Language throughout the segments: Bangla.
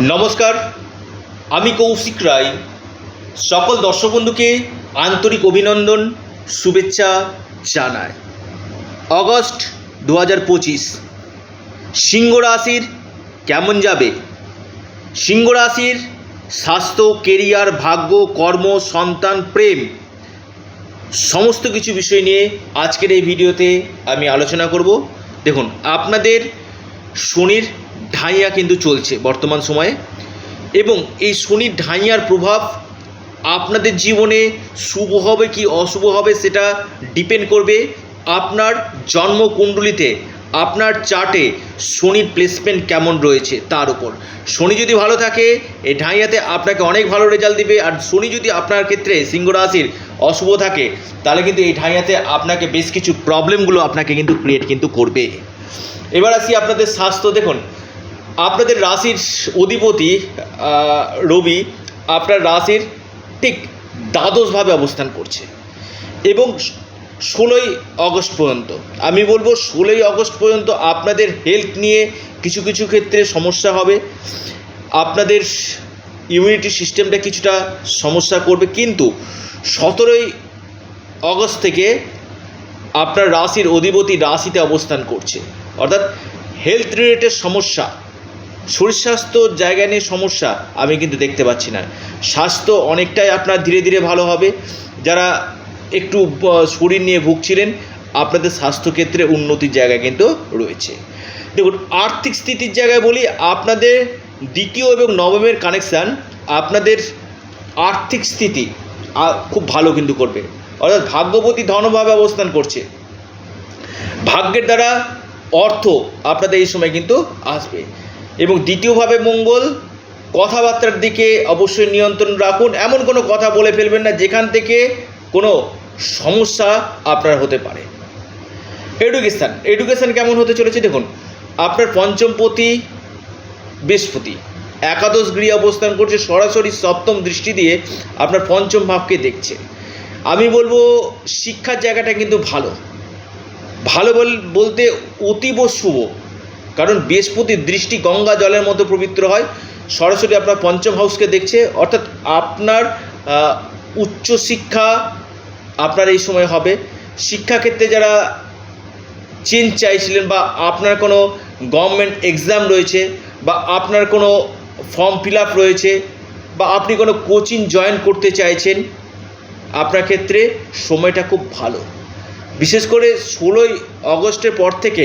নমস্কার, আমি কৌশিক রায়। সকল দর্শক বন্ধুকে আন্তরিক অভিনন্দন, শুভেচ্ছা জানায় অগস্ট দু হাজার পঁচিশ, সিংহ রাশির কেমন যাবে? সিংহ রাশির স্বাস্থ্য, কেরিয়ার, ভাগ্য, কর্ম, সন্তান, প্রেম সমস্ত কিছু বিষয় নিয়ে আজকের এই ভিডিওতে আমি আলোচনা করব। দেখুন, আপনাদের শনির ঢাইয়া কিন্তু চলছে বর্তমান সময়ে। এবং এই শনির ঢাইয়ার প্রভাব আপনাদের জীবনে শুভ হবে কি অশুভ হবে সেটা ডিপেন্ড করবে আপনার জন্মকুণ্ডলিতে, আপনার চার্টে শনির প্লেসমেন্ট কেমন রয়েছে তার উপর। শনি যদি ভালো থাকে, এই ঢাইয়াতে আপনাকে অনেক ভালো রেজাল্ট দিবে। আর শনি যদি আপনার ক্ষেত্রে সিংহ রাশির অশুভ থাকে, তাহলে কিন্তু এই ঢাইয়াতে আপনাকে বেশ কিছু প্রবলেমগুলো আপনাকে কিন্তু ক্রিয়েট কিন্তু করবে। এবার আসি আপনাদের স্বাস্থ্য দেখুন। আপনাদের রাশির অধিপতি রবি আপনার রাশির ঠিক দ্বাদশভাবে অবস্থান করছে এবং ষোলোই অগস্ট পর্যন্ত। আমি বলব ষোলোই অগস্ট পর্যন্ত আপনাদের হেলথ নিয়ে কিছু কিছু ক্ষেত্রে সমস্যা হবে। আপনাদের ইমিউনিটি সিস্টেমটা কিছুটা সমস্যা করবে। কিন্তু সতেরোই অগস্ট থেকে আপনার রাশির অধিপতি রাশিতে অবস্থান করছে। অর্থাৎ হেলথ রিলেটেড সমস্যা শরীর স্বাস্থ্য জায়গা নিয়ে সমস্যা আমি কিন্তু দেখতে পাচ্ছি না। স্বাস্থ্য অনেকটাই আপনার ধীরে ধীরে ভালো হবে। যারা একটু শরীর নিয়ে ভুগছিলেন, আপনাদের স্বাস্থ্যক্ষেত্রে উন্নতির জায়গা কিন্তু রয়েছে। দেখুন, আর্থিক স্থিতির জায়গায় বলি, আপনাদের দ্বিতীয় এবং নবমের কানেকশান আপনাদের আর্থিক স্থিতি খুব ভালো কিন্তু করবে। অর্থাৎ ভাগ্যবতী ধনভাবে অবস্থান করছে। ভাগ্যের দ্বারা অর্থ আপনাদের এই সময় কিন্তু আসবে। এবং দ্বিতীয়ভাবে মঙ্গল, কথাবার্তার দিকে অবশ্যই নিয়ন্ত্রণ রাখুন। এমন কোনো কথা বলে ফেলবেন না, যেখান থেকে কোনো সমস্যা আপনার হতে পারে। এডুকেশান এডুকেশান কেমন হতে চলেছে দেখুন, আপনার পঞ্চমপতি, বৃহস্পতি, একাদশ গৃহে অবস্থান করছে, সরাসরি সপ্তম দৃষ্টি দিয়ে আপনার পঞ্চম ভাবকে দেখছে। আমি বলব, শিক্ষার জায়গাটা কিন্তু ভালো। ভালো বল- বলতে অতীব শুভ। কারণ বৃহস্পতির দৃষ্টি গঙ্গা জলের মতো পবিত্র হয়। সরাসরি আপনার পঞ্চম হাউসকে দেখছে। অর্থাৎ আপনার উচ্চশিক্ষা আপনার এই সময় হবে। শিক্ষাক্ষেত্রে যারা চেঞ্জ চাইছিলেন বা আপনার কোনো গভর্নমেন্ট এক্সাম রয়েছে বা আপনার কোনো ফর্ম ফিল আপ রয়েছে বা আপনি কোনো কোচিং জয়েন করতে চাইছেন, আপনার ক্ষেত্রে সময়টা খুব ভালো। বিশেষ করে ষোলোই অগস্টের পর থেকে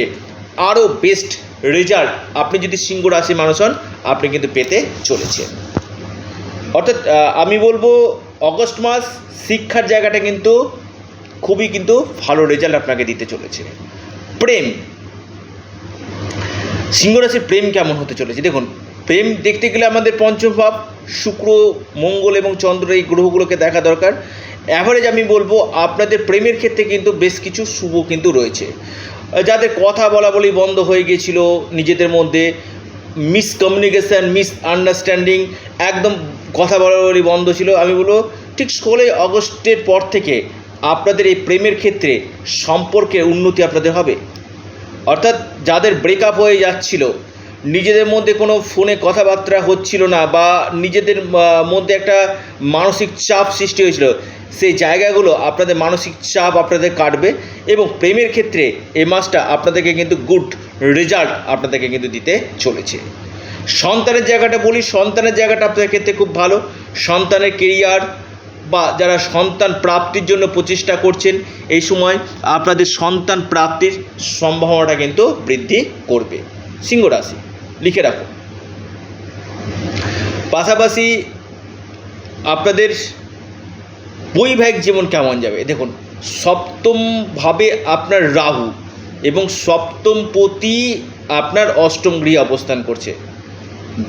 আরও বেস্ট রেজাল্ট আপনি যদি সিংহ রাশি মানুষ হন, আপনি কিন্তু পেতে চলেছেন। অর্থাৎ আমি বলব, অগস্ট মাস শিক্ষার জায়গাটা কিন্তু খুবই কিন্তু ভালো রেজাল্ট আপনাকে দিতে চলেছে। প্রেম। সিংহ রাশির প্রেম কেমন হতে চলেছে? দেখুন, প্রেম দেখতে গেলে আমাদের পঞ্চম ভাব শুক্র, মঙ্গল এবং চন্দ্র এই গ্রহগুলোকে দেখা দরকার। অ্যাভারেজ আমি বলব, আপনাদের প্রেমের ক্ষেত্রে কিন্তু বেশ কিছু শুভ কিন্তু রয়েছে। যাদের কথা বলা বলি বন্ধ হয়ে গিয়েছিল নিজেদের মধ্যে মিসকমিউনিকেশান মিস আন্ডারস্ট্যান্ডিং একদম কথা বলা বলি বন্ধ ছিল। আমি বলব, ঠিক ষোলোই অগস্টের পর থেকে আপনাদের এই প্রেমের ক্ষেত্রে সম্পর্কের উন্নতি আপনাদের হবে। অর্থাৎ যাদের ব্রেকআপ হয়ে যাচ্ছিল নিজেদের মধ্যে কোনো ফোনে কথাবার্তা হচ্ছিল না বা নিজেদের মধ্যে একটা মানসিক চাপ সৃষ্টি হয়েছিল। সেই জায়গাগুলো আপনাদের মানসিক চাপ আপনাদের কাটবে এবং প্রেমের ক্ষেত্রে এই মাসটা আপনাদেরকে কিন্তু গুড রেজাল্ট আপনাদেরকে কিন্তু দিতে চলেছে। সন্তানের জায়গাটা বলি, সন্তানের জায়গাটা আপনাদের ক্ষেত্রে খুব ভালো। সন্তানের কেরিয়ার বা যারা সন্তান প্রাপ্তির জন্য প্রচেষ্টা করছেন, এই সময় আপনাদের সন্তান প্রাপ্তির সম্ভাবনাটা কিন্তু বৃদ্ধি করবে। সিংহ রাশি। লিখে রাখুন পাশাপাশি আপনাদের বৈবাহিক জীবন কেমন যাবে? দেখুন, সপ্তমভাবে আপনার রাহু এবং সপ্তম পতি আপনার অষ্টম গৃহে অবস্থান করছে।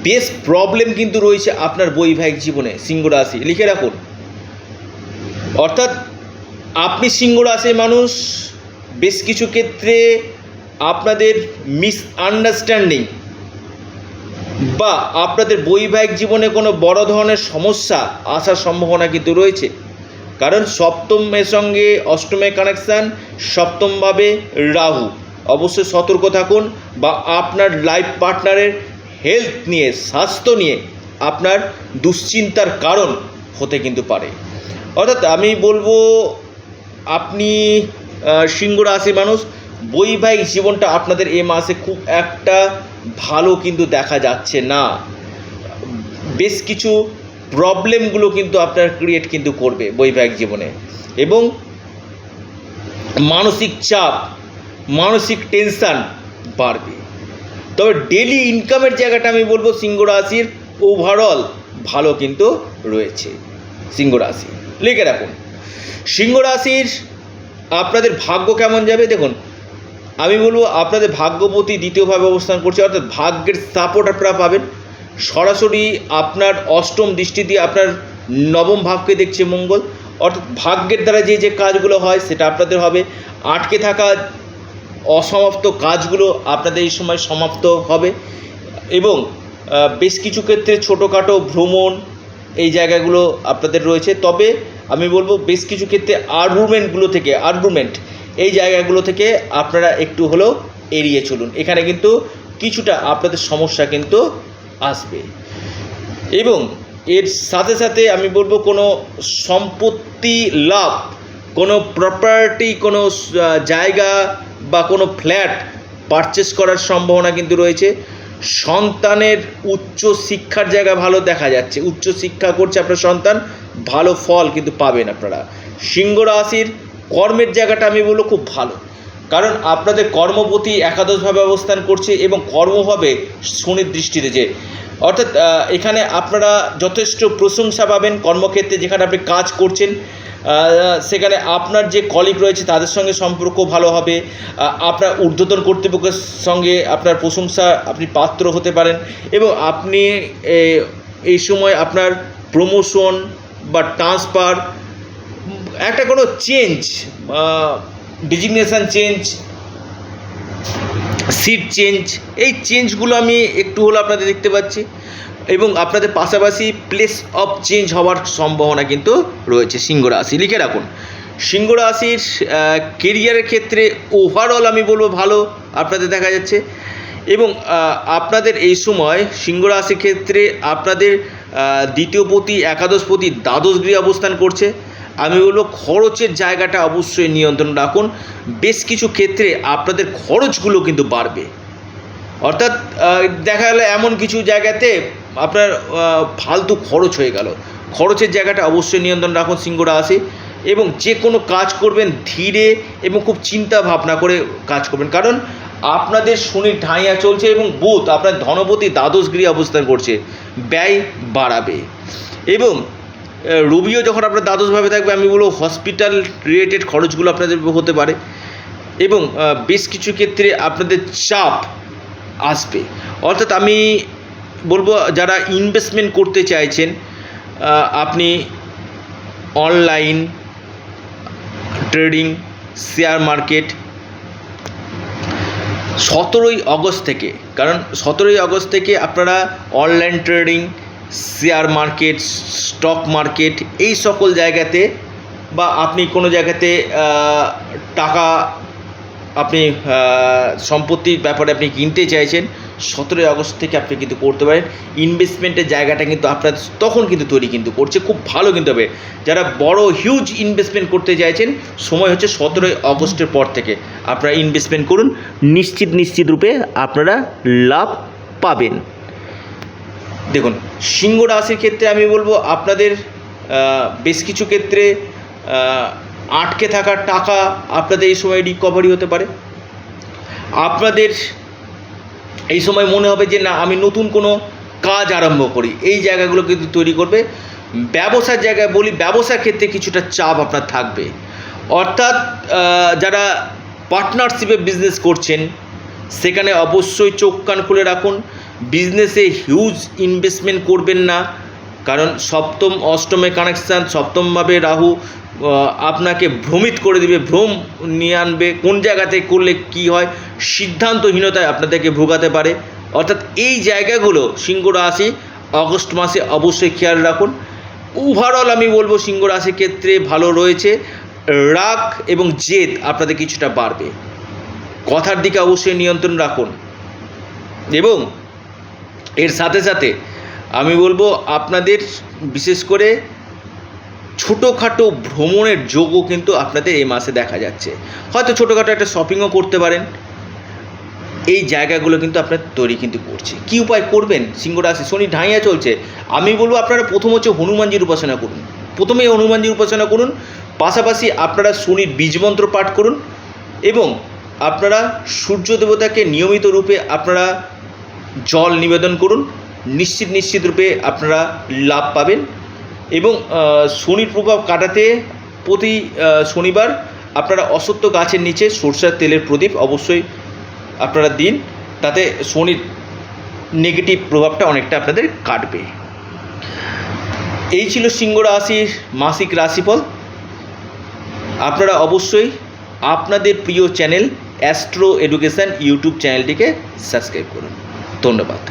বেশ প্রবলেম কিন্তু রয়েছে আপনার বৈবাহিক জীবনে, সিংহ রাশি। লিখে রাখুন। অর্থাৎ আপনি সিংহ রাশির মানুষ, বেশ কিছু ক্ষেত্রে আপনাদের মিস আন্ডারস্ট্যান্ডিং বা আপনাদের বৈবাহিক জীবনে কোনো বড় ধরনের সমস্যা আসার সম্ভাবনা কিন্তু রয়েছে। কারণ সপ্তমের সঙ্গে অষ্টমের কানেকশান সপ্তমভাবে রাহু। অবশ্যই সতর্ক থাকুন বা আপনার লাইফ পার্টনারের হেলথ নিয়ে, স্বাস্থ্য নিয়ে আপনার দুশ্চিন্তার কারণ হতে কিন্তু পারে। অর্থাৎ আমি বলব, আপনি সিংহ রাশি মানুষ, বৈবাহিক জীবনটা আপনাদের এ মাসে খুব একটা ভালো কিন্তু দেখা যাচ্ছে না। বেশ কিছু প্রবলেমগুলো কিন্তু আপনার ক্রিয়েট কিন্তু করবে বৈবাহিক জীবনে। এবং মানসিক চাপ, মানসিক টেনশান বাড়বে। তবে ডেলি ইনকামের জায়গাটা আমি বলব সিংহ রাশির। ওভারঅল ভালো কিন্তু রয়েছে সিংহ রাশি। লিখে রাখুন। সিংহ রাশির আপনাদের ভাগ্য কেমন যাবে? দেখুন আমি বলব আপনাদের ভাগ্যপতি দ্বিতীয়ভাবে অবস্থান করছে, অর্থাৎ ভাগ্যের সাপোর্ট আপনারা পাবেন। সরাসরি আপনার অষ্টম দৃষ্টি দিয়ে আপনার নবম ভাবকে দেখছে মঙ্গল। অর্থাৎ ভাগ্যের দ্বারা যে যে কাজগুলো হয়, সেটা আপনাদের হবে। আটকে থাকা অসমাপ্ত কাজগুলো আপনাদের এই সময় সমাপ্ত হবে। এবং বেশ কিছু ক্ষেত্রে ছোটোখাটো ভ্রমণ এই জায়গাগুলো আপনাদের রয়েছে। তবে আমি বলব, বেশ কিছু ক্ষেত্রে আর্গুমেন্টগুলো থেকে আর্গুমেন্ট এই জায়গাগুলো থেকে আপনারা একটু হলেও এড়িয়ে চলুন। এখানে কিন্তু কিছুটা আপনাদের সমস্যা কিন্তু আসবে। এবং এর সাথে সাথে আমি বলব কোনো সম্পত্তি লাভ, কোনো প্রপার্টি কোনো জায়গা বা কোনো ফ্ল্যাট পারচেস করার সম্ভাবনা কিন্তু রয়েছে। সন্তানের উচ্চ শিক্ষার জায়গা ভালো দেখা যাচ্ছে। উচ্চ শিক্ষা করছে আপনার সন্তান, ভালো ফল কিন্তু পাবেন আপনারা। সিংহ রাশির কর্মের জায়গাটা আমি বলব খুব ভালো। কারণ আপনাদের কর্মপতি একাদশভাবে অবস্থান করছে এবং কর্ম হবে শনির দৃষ্টিতে যে, অর্থাৎ এখানে আপনারা যথেষ্ট প্রশংসা পাবেন কর্মক্ষেত্রে যেখানে আপনি কাজ করছেন। সেখানে আপনার যে কলিগ রয়েছে তাদের সঙ্গে সম্পর্ক ভালো হবে। আপনার ঊর্ধ্বতন কর্তৃপক্ষের সঙ্গে আপনার প্রশংসা, আপনি পাত্র হতে পারেন এবং আপনি এই সময় আপনার প্রমোশন বা ট্রান্সফার একটা কোনো change designation change seat change এই চেঞ্জগুলো আমি একটু হলো আপনাদের দেখতে পাচ্ছি। এবং আপনাদের পাশাপাশি প্লেস অফ চেঞ্জ হওয়ার সম্ভাবনা কিন্তু রয়েছে সিংহ রাশি। লিখে রাখুন। সিংহ রাশির কেরিয়ারের ক্ষেত্রে ওভারঅল আমি বলব ভালো, আপনাদের দেখা যাচ্ছে। এবং আপনাদের এই সময় সিংহ রাশির ক্ষেত্রে আপনাদের দ্বিতীয় পতি, একাদশ পতি, দ্বাদশ গৃহে অবস্থান করছে। আমি বলব খরচের জায়গাটা অবশ্যই নিয়ন্ত্রণ রাখুন। বেশ কিছু ক্ষেত্রে আপনাদের খরচগুলো কিন্তু বাড়বে। অর্থাৎ দেখা গেলো এমন কিছু জায়গাতে আপনার ফালতু খরচ হয়ে গেল। খরচের জায়গাটা অবশ্যই নিয়ন্ত্রণ রাখুন সিংহ রাশি। এবং যে কোনো কাজ করবেন ধীরে এবং খুব চিন্তা ভাবনা করে কাজ করবেন। কারণ আপনাদের শনির ঢাইয়া চলছে এবং বুধ আপনার ধনপতি দ্বাদশ গৃহে অবস্থান করছে। ব্যয় বাড়াবে। এবং রবিও যখন আপনার দ্বাদশভাবে থাকবে, আমি বলব হসপিটাল রিলেটেড খরচগুলো আপনাদের হতে পারে। এবং বেশ কিছু ক্ষেত্রে আপনাদের চাপ আসবে। অর্থাৎ আমি বলব, যারা ইনভেস্টমেন্ট করতে চাইছেন আপনি অনলাইন ট্রেডিং শেয়ার মার্কেট সতেরোই আগস্ট থেকে, কারণ সতেরোই আগস্ট থেকে আপনারা online trading share market, stock market, এই সকল জায়গাতে বা আপনি কোনো জায়গাতে টাকা আপনি সম্পত্তির ব্যাপারে আপনি কিনতে চাইছেন, সতেরোই আগস্ট থেকে আপনি কিন্তু করতে পারেন। ইনভেস্টমেন্টের জায়গাটা কিন্তু আপনার তখন কিন্তু তৈরি কিন্তু করছে, খুব ভালো কিন্তু হবে। যারা বড় হিউজ ইনভেস্টমেন্ট করতে চাইছেন, সময় হচ্ছে সতেরোই আগস্টের পর থেকে। আপনারা ইনভেস্টমেন্ট করুন, নিশ্চিত নিশ্চিত রূপে আপনারা লাভ পাবেন। দেখুন, সিংহ রাশির ক্ষেত্রে আমি বলব আপনাদের বেশ কিছু ক্ষেত্রে আটকে থাকা টাকা আপনাদের এই সময় রিকভারি হতে পারে। আপনাদের এই সময় মনে হবে যে, না, আমি নতুন কোনো কাজ আরম্ভ করি। এই জায়গাগুলো কিন্তু তৈরি করবে। ব্যবসার জায়গায় বলি, ব্যবসার ক্ষেত্রে কিছুটা চাপ আপনার থাকবে। অর্থাৎ যারা পার্টনারশিপে বিজনেস করছেন, সেখানে অবশ্যই চোখ কান খুলে রাখুন। বিজনেসে হিউজ ইনভেস্টমেন্ট করবেন না। কারণ সপ্তম, অষ্টমে কানেকশান সপ্তমভাবে রাহু আপনাকে ভ্রমিত করে দিবে, ভ্রম নিয়ে আনবে, কোন জায়গাতে করলে কি হয়, সিদ্ধান্তহীনতায় আপনাদেরকে ভোগাতে পারে। অর্থাৎ এই জায়গাগুলো সিংহ রাশি অগস্ট মাসে অবশ্যই খেয়াল রাখুন। ওভারঅল আমি বলব সিংহ রাশির ক্ষেত্রে ভালো রয়েছে। রাগ এবং জেদ আপনাদের কিছুটা বাড়বে। কথার দিকে অবশ্যই নিয়ন্ত্রণ রাখুন। এবং এর সাথে সাথে আমি বলব আপনাদের বিশেষ করে ছোটোখাটো ভ্রমণের যোগও কিন্তু আপনাদের এই মাসে দেখা যাচ্ছে। হয়তো ছোটোখাটো একটা শপিংও করতে পারেন। এই জায়গাগুলো কিন্তু আপনার তৈরি কিন্তু করছে। কী উপায় করবেন? সিংহ রাশি, শনি ঢাইয়া চলছে। আমি বলব আপনারা প্রথম হচ্ছে হনুমানজির উপাসনা করুন। প্রথমে হনুমানজির উপাসনা করুন। পাশাপাশি আপনারা শনির বীজমন্ত্র পাঠ করুন এবং আপনারা সূর্য দেবতাকে নিয়মিত রূপে আপনারা জল নিবেদন করুন। নিশ্চিত নিশ্চিত রূপে আপনারা লাভ পাবেন এবং শনির প্রভাব কাটাতে প্রতি শনিবার আপনারা অসত্য গাছের নিচে সরষের তেলের প্রদীপ অবশ্যই আপনারা দিন। তাতে শনির নেগেটিভ প্রভাবটা অনেকটা আপনাদের কাটবে। এই ছিল সিংহ রাশির মাসিক রাশিফল। আপনারা অবশ্যই আপনাদের প্রিয় চ্যানেল অ্যাস্ট্রো এডুকেশন ইউটিউব চ্যানেলটিকে সাবস্ক্রাইব করুন। ধন্যবাদ